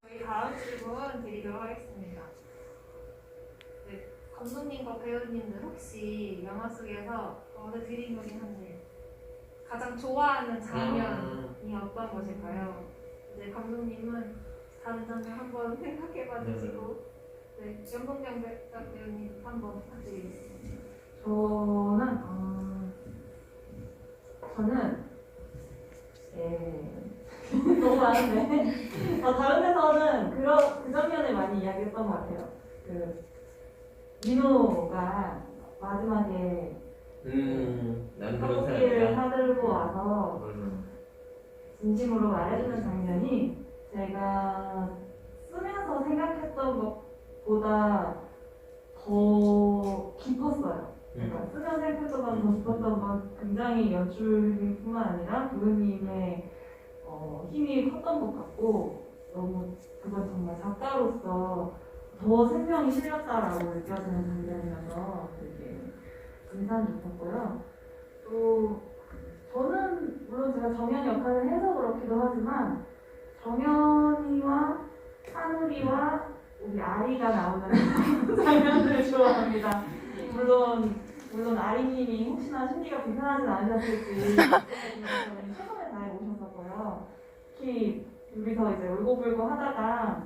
저희 다음 질문 드리도록 하겠습니다. 네, 감독님과 배우님들 혹시 영화 속에서 어느 거긴 한데 가장 좋아하는 장면이 어떤 것일까요? 네, 감독님은 다른 장면 한번 생각해봐 주시고 네, 연봉경 배- 배우님 한번 부탁드리겠습니다. 저는 어, 저는 예 너무 많은데 어, 다른 데서는 그런 그 장면을 많이 이야기했던 것 같아요. 그 민호가 마지막에 음, 난 그런 떡볶이를 사람이야. 사들고 와서 음. 진심으로 말해주는 장면이 제가 쓰면서 생각했던 것보다 더 깊었어요. 그러니까 쓰면 생각했던 것보다 더 깊었던 건 굉장히 연출뿐만 아니라 부모님의 어, 힘이 컸던 것 같고 너무 그건 정말 작가로서 더 생명이 실렸다라고 느껴지는 장면이라서 되게 인상 깊었고요. 또 저는 물론 제가 정연 역할을 해서 그렇기도 하지만 정연이와 하늘이와 우리 아리가 나오는 장면들을 좋아합니다. 물론 물론 아리님이 혹시나 심리가 불편하진 않으셨을지 최선을 다해 오셨었고요. 특히 둘이서 이제 울고불고 하다가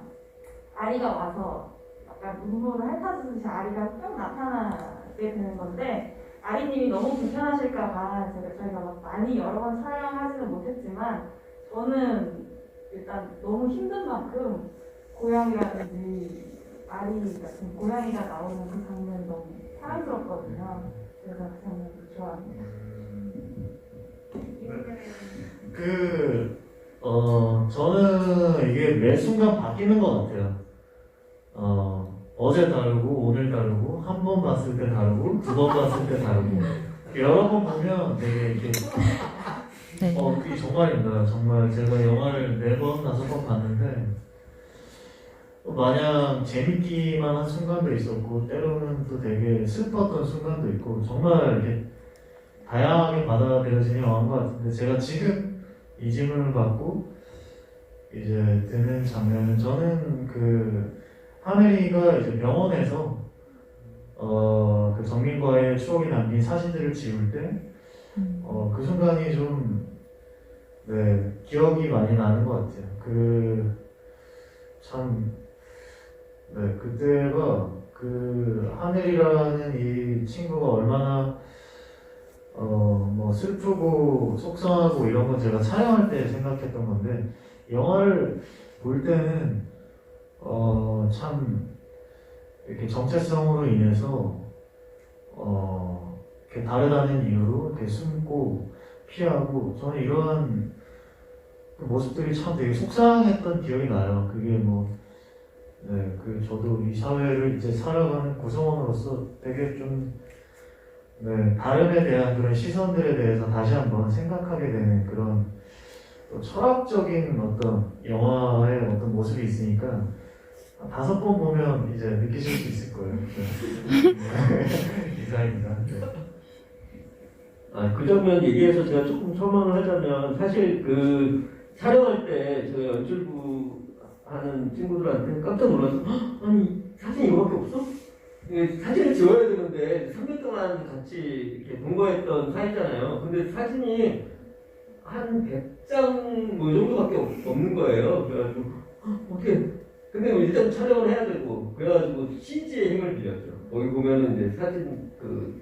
아리가 와서 약간 눈물을 핥아주듯이 아리가 쭉 나타나게 되는 건데 아리님이 너무 불편하실까봐 제가 저희가 막 많이 여러 번 촬영하지는 못했지만 저는 일단 너무 힘든 만큼 고양이라든지 아리 같은 고양이가 나오는 그 장면 너무 사랑스럽거든요. 그래서 그 장면도 좋아합니다. 이문재 배우님. 그, 어, 저는 이게 매 순간 바뀌는 것 같아요. 어, 어제 다르고, 오늘 다르고, 한 번 봤을 때 다르고, 두 번 봤을 때 다르고, 여러 번 보면 되게 이렇게, 어, 그게 정말입니다. 정말 제가 영화를 네 번, 다섯 번 봤는데, 어, 마냥 재밌기만 한 순간도 있었고, 때로는 또 되게 슬펐던 순간도 있고, 정말 이렇게 다양하게 받아들여지는 영화인 것 같은데, 제가 지금 이 질문을 받고 이제 드는 장면은 저는 그 하늘이가 이제 병원에서 어 그 정민과의 추억이 남긴 사진들을 지울 때 어 그 순간이 좀 네 기억이 많이 나는 것 같아요. 그 참 네 그때가 그 하늘이라는 이 친구가 얼마나 어 뭐 슬프고 속상하고 이런 건 제가 촬영할 때 생각했던 건데 영화를 볼 때는 어 참 이렇게 정체성으로 인해서 어 이렇게 다르다는 이유로 이렇게 숨고 피하고 저는 이러한 그 모습들이 참 되게 속상했던 기억이 나요. 그게 뭐 네, 그 저도 이 사회를 이제 살아가는 구성원으로서 되게 좀 네, 다름에 대한 그런 시선들에 대해서 다시 한번 생각하게 되는 그런 또 철학적인 어떤 영화의 어떤 모습이 있으니까 한 다섯 번 보면 이제 느끼실 수 있을 거예요. 네. 이상입니다. 네. 아, 그 장면 얘기해서 제가 조금 첨언을 하자면 사실 그 촬영할 때 저희 연출부 하는 친구들한테 깜짝 놀라서 "헉, 아니 사진 이거밖에 없어? 사진을 지워야 되는데 3년 동안 같이 이렇게 동거했던 사이잖아요. 근데 사진이 한 100장 뭐 정도밖에 없- 없는 거예요. 그래가지고 "헉, 어떻게 근데 뭐 일단 촬영을 해야 되고 그래가지고 CG의 힘을 빌렸죠. 거기 보면은 이제 사진 그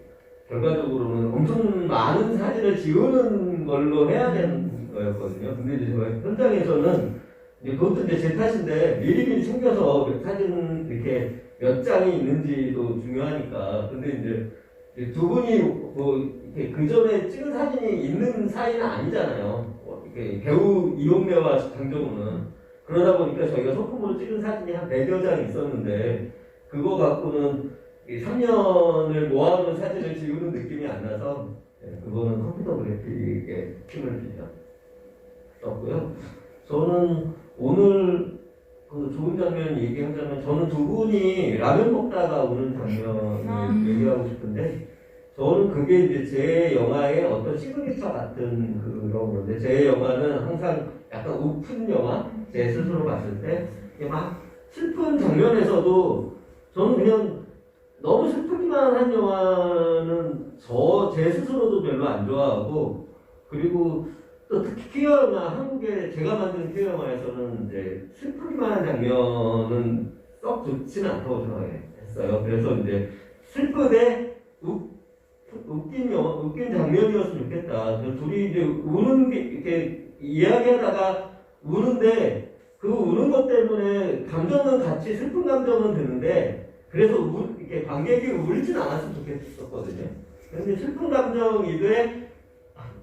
결과적으로는 엄청 많은 사진을 지우는 걸로 해야 되는 거였거든요. 근데 이제 제가 현장에서는 그것도 이제 제 탓인데 미리미리 챙겨서 몇 사진 이렇게 몇 장이 있는지도 중요하니까. 근데 이제 두 분이 뭐 이렇게 그 전에 찍은 사진이 있는 사이는 아니잖아요. 뭐 배우 이용래와 장정우는 그러다 보니까 저희가 소품으로 찍은 사진이 한 100여 장 있었는데 그거 갖고는 이 3년을 모아놓은 사진을 지우는 느낌이 안 나서 예, 그거는 컴퓨터 그래픽에 힘을 빌렸었고요. 저는 오늘 그 좋은 장면 얘기하자면 저는 두 분이 라면 먹다가 우는 장면을 아. 얘기하고 싶은데 저는 그게 이제 제 영화의 어떤 시그니처 같은 그런 건데 제 영화는 항상 약간 우픈 영화 제 스스로 봤을 때 막 슬픈 장면에서도 저는 그냥 너무 슬프기만 한 영화는 저 제 스스로도 별로 안 좋아하고 그리고 또 특히 퀴어 영화 한국에 제가 만든 퀴어 영화에서는 이제 슬프기만 한 장면은 썩 좋지는 않다고 생각했어요. 그래서 이제 슬프되 웃, 웃긴 영화, 웃긴 장면이었으면 좋겠다. 저 둘이 이제 우는 게 이렇게 이야기하다가 우는데 그 우는 것 때문에 감정은 같이 슬픈 감정은 드는데 그래서 우, 이렇게 관객이 울진 않았으면 좋겠었거든요. 근데 슬픈 감정이되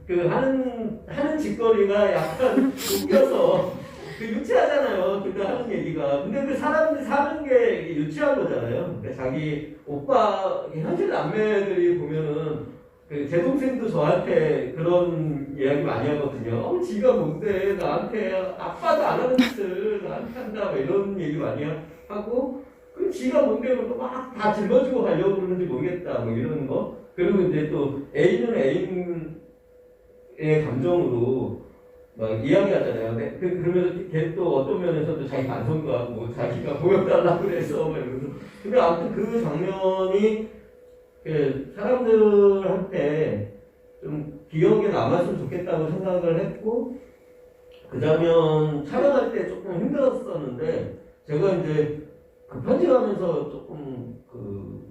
그 하는 하는 짓거리가 약간 웃겨서 그 유치하잖아요. 그때 하는 얘기가. 근데 그 사람들이 사는 게 유치한 거잖아요. 그러니까 자기 오빠 현실 남매들이 보면은 그제 동생도 저한테 그런 이야기 많이 하거든요. 어, 지가 뭔데 나한테 아빠도 안 하는 짓을 나한테 한다 뭐 이런 얘기 많이 하고 그 지가 뭔데 막다 짊어지고 가려고 그러는지 모르겠다 뭐 이런 거. 그리고 이제 또 애인은 애인의 감정으로 막 이야기하잖아요. 근데 그, 그러면서 걔 또 어떤 면에서도 자기 반성도 하고 자기가 보여달라고 그래서 막 이러면서 근데 아무튼 그 장면이 그 사람들한테 좀 기억에 남았으면 좋겠다고 생각을 했고 그 장면 촬영할 때 조금 힘들었었는데 제가 이제 그 편집하면서 조금 그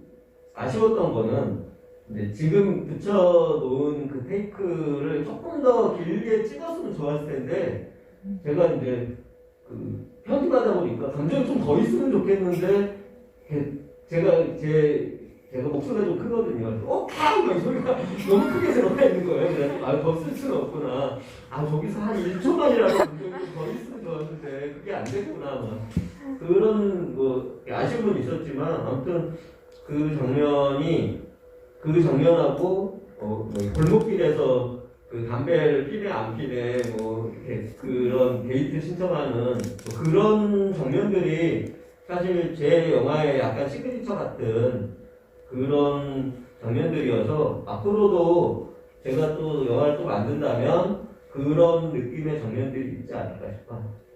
아쉬웠던 거는 이제 지금 붙여놓은 그 테이크를 조금 더 길게 찍었으면 좋았을 텐데 제가 이제 그 편집하다 보니까 감정이 좀 더 있으면 좋겠는데 제가 제 제가 목소리가 좀 크거든요. 오케이! 막이 소리가 너무 크게 들어가 있는 거예요. 그래서 아, 더쓸 수는 없구나. 아, 저기서 한 1초만이라도 감정이 더 있으면 좋았는데 그게 안 됐구나. 막. 그런 뭐 아쉬움은 있었지만 아무튼 그 장면이 그 장면하고 어, 뭐 골목길에서 그 담배를 피네 안 피네 뭐 이렇게 그런 데이트 신청하는 뭐 그런 장면들이 사실 제 영화의 약간 시그니처 같은 그런 장면들이어서 앞으로도 제가 또 영화를 또 만든다면 그런 느낌의 장면들이 있지 않을까 싶어요.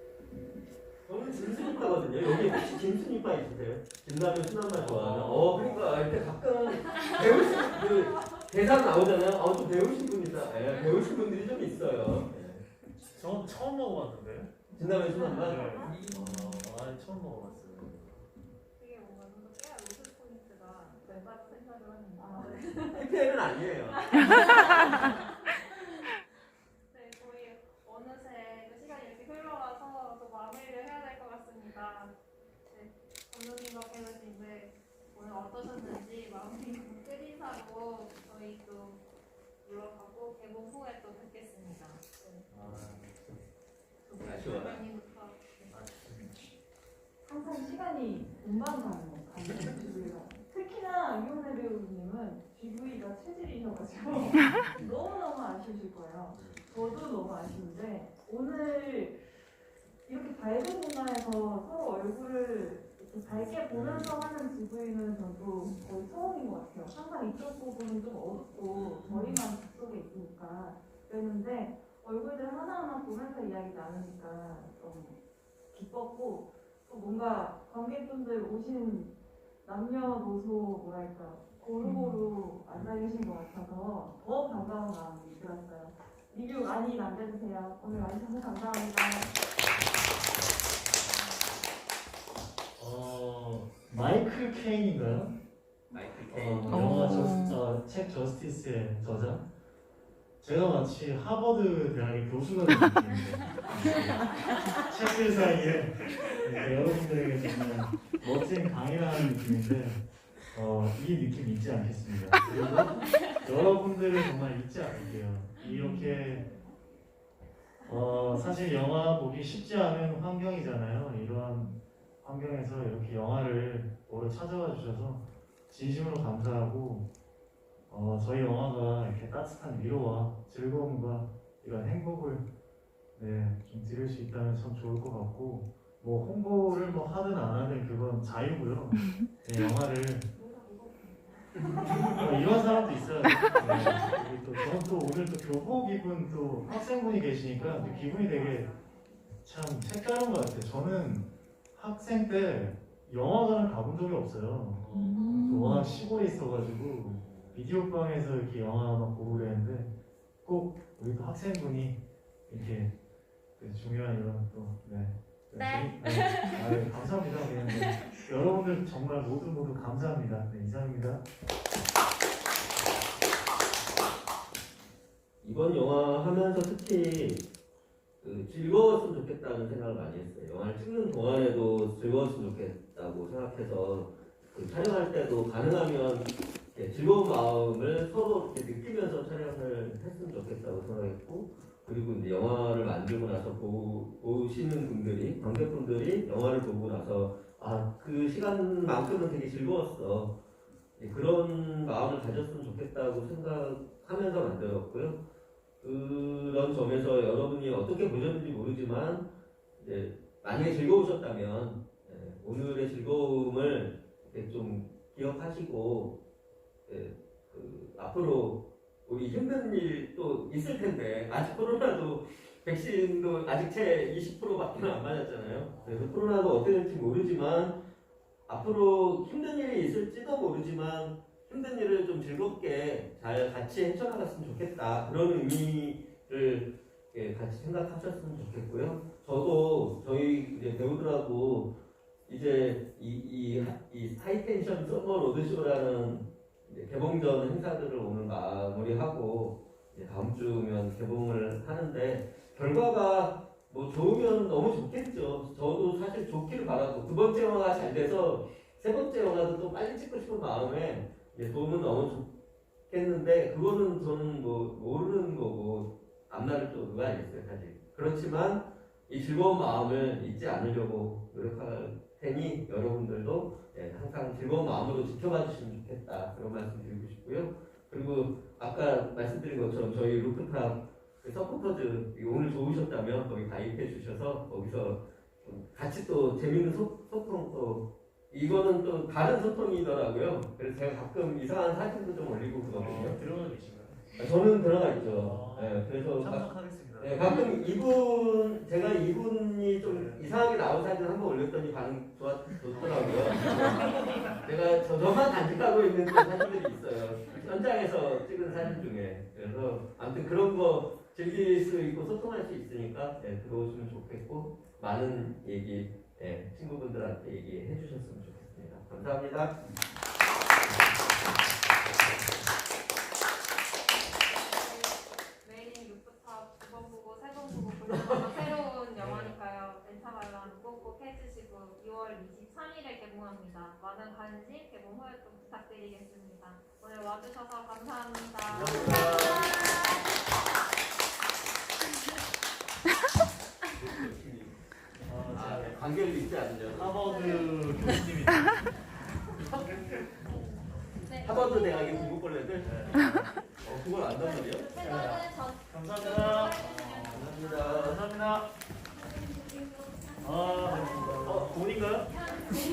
저는 진순이파거든요. 여기 혹시 진순이파 있으세요? 진라면 순한말 좋아하는? 어, 그러니까 이렇게 가끔 배우신 그 대상 나오잖아요. 어, 좀 배우신 분 있다. 예, 배우신 분들이 좀 있어요. 예. 저 처음 먹어봤는데. 진라면 순한말? 네. 어. 아, 처음 먹어봤어요. 되게 뭔가 좀더 깨알 웃을 포인트가 내가 생각을 하는데 TPL은 아니에요. 네, 거의 어느새 그 시간이 이렇게 흘러가서 또 마무리를 해야 될 것 같습니다. 네, 감독님과 배우님들 오늘 어떠셨는지 마무리 끝인사로 저희 또 물러가고 개봉 후에 또 뵙겠습니다. 네, 아쉬워요. 감독님부터. 항상 시간이 금방 가는 것 같아요. GV가. 특히나 이용래 배우님은 GV가 체질이셔가지고 너무너무 아쉬우실 거예요. 저도 너무 아쉬운데 오늘 이렇게 밝은 문화에서 서로 얼굴을 밝게 보면서 하는 GV는 저도 거의 처음인 것 같아요. 항상 이쪽 부분은 좀 어둡고 저희만 속에 있으니까 그랬는데 얼굴들 하나하나 보면서 이야기 나누니까 좀 기뻤고 또 뭔가 관객분들 오신 남녀노소 뭐랄까 고루고루 앉아 계신 것 같아서 더 반가운 마음이 들었어요. 리뷰 많이 남겨주세요. 오늘 와주셔서 감사합니다. 어, 마이클 케인인가요? 마이클 어, 영화 저, 어, 책 저스티스의 저자. 제가 마치 하버드 대학의 교수가 된 느낌인데 책들 사이에 여러분들에게 정말 멋진 강의를 하는 느낌인데 어, 이 느낌 잊지 않겠습니다. 그리고 여러분들을 정말 잊지 않을게요. 이렇게 어, 사실 영화 보기 쉽지 않은 환경이잖아요. 이러한 환경에서 이렇게 영화를 보러 찾아와 주셔서 진심으로 감사하고 어, 저희 영화가 이렇게 따뜻한 위로와 즐거움과 이런 행복을 네, 좀 드릴 수 있다면 참 좋을 것 같고 뭐 홍보를 뭐 하든 안 하든 그건 자유고요. 네, 영화를 어, 이런 사람도 있어요. 네. 또 저는 또 오늘 또 교복 입은 또 학생분이 계시니까 또 기분이 되게 참 색다른 것 같아요. 저는 학생 때 영화관을 가본 적이 없어요. 저 워낙 시골에 있어가지고 비디오 방에서 이렇게 영화 막 보고 그랬는데 꼭 우리 또 학생분이 이렇게 그 중요한 이런 또 네. 네. 네. 아유, 감사합니다. 네, 네. 여러분들 정말 모두 모두 감사합니다. 네, 이상입니다. 이번 영화 하면서 특히 그 즐거웠으면 좋겠다는 생각을 많이 했어요. 영화를 찍는 동안에도 즐거웠으면 좋겠다고 생각해서 그 촬영할 때도 가능하면 이렇게 즐거운 마음을 서로 이렇게 느끼면서 촬영을 했으면 좋겠다고 생각했고 그리고 이제 영화를 만들고 나서 보, 보시는 분들이 관객분들이 영화를 보고 나서 아 그 시간만큼은 되게 즐거웠어 예, 그런 마음을 가졌으면 좋겠다고 생각하면서 만들었고요. 그런 점에서 여러분이 어떻게 보셨는지 모르지만 이제 만약에 즐거우셨다면 예, 오늘의 즐거움을 좀 기억하시고 예, 그 앞으로 우리 힘든 일 또 있을 텐데 아직 코로나도 백신도 아직 채 20%밖에 안 맞았잖아요. 그래서 코로나가 어떻게 될지 모르지만 앞으로 힘든 일이 있을지도 모르지만 힘든 일을 좀 즐겁게 잘 같이 헤쳐나갔으면 좋겠다 그런 의미를 예, 같이 생각하셨으면 좋겠고요. 저도 저희 이제 배우들하고 이제 이, 이, 이 하이텐션 서머 로드쇼라는 개봉전 행사들을 오늘 마무리하고 다음 주면 개봉을 하는데 결과가 뭐 좋으면 너무 좋겠죠. 저도 사실 좋기를 바라고 두 번째 영화가 잘 돼서 세 번째 영화도 또 빨리 찍고 싶은 마음에 이제 도움은 너무 좋겠는데 그거는 저는 뭐 모르는 거고 앞날을 또 누가 알겠어요 사실. 그렇지만 이 즐거운 마음을 잊지 않으려고 노력할 테니 여러분들도 예, 항상 즐거운 마음으로 지켜봐 주시면 좋겠다 그런 말씀 드리고 싶고요. 그리고 아까 말씀드린 것처럼 저희 루프탑 그 서포터즈 오늘 좋으셨다면 거기 가입해 주셔서 거기서 좀 같이 또 재밌는 소, 소통 또 이거는 또 다른 소통이더라고요. 그래서 제가 가끔 이상한 사진도 좀 올리고 그러거든요. 어, 들어가 계신가요? 저는 들어가 있죠. 네, 그래서 가, 참석하겠습니다. 네, 가끔 이분 제가 이분이 좀 이상하게 나온 사진 한번 올렸더니 반응 좋았, 좋더라고요. 제가 저 저만 간직하고 있는 또 사진들이 있어요. 현장에서 찍은 사진 중에 그래서 아무튼 그런 거 즐길 수 있고 소통할 수 있으니까 네, 들어오시면 좋겠고 많은 얘기 네, 친구분들한테 얘기해 주셨으면 좋겠습니다. 감사합니다. 메인 루프탑 두번 보고 세 번 보고 볼때마다 새로운 영화니까요. 멘타 관람 꼭꼭 해주시고 2월 23일에 개봉합니다. 많은 관심 개봉 후에 또 부탁드리겠습니다. 오늘 와주셔서 감사합니다.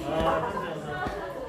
아, 편지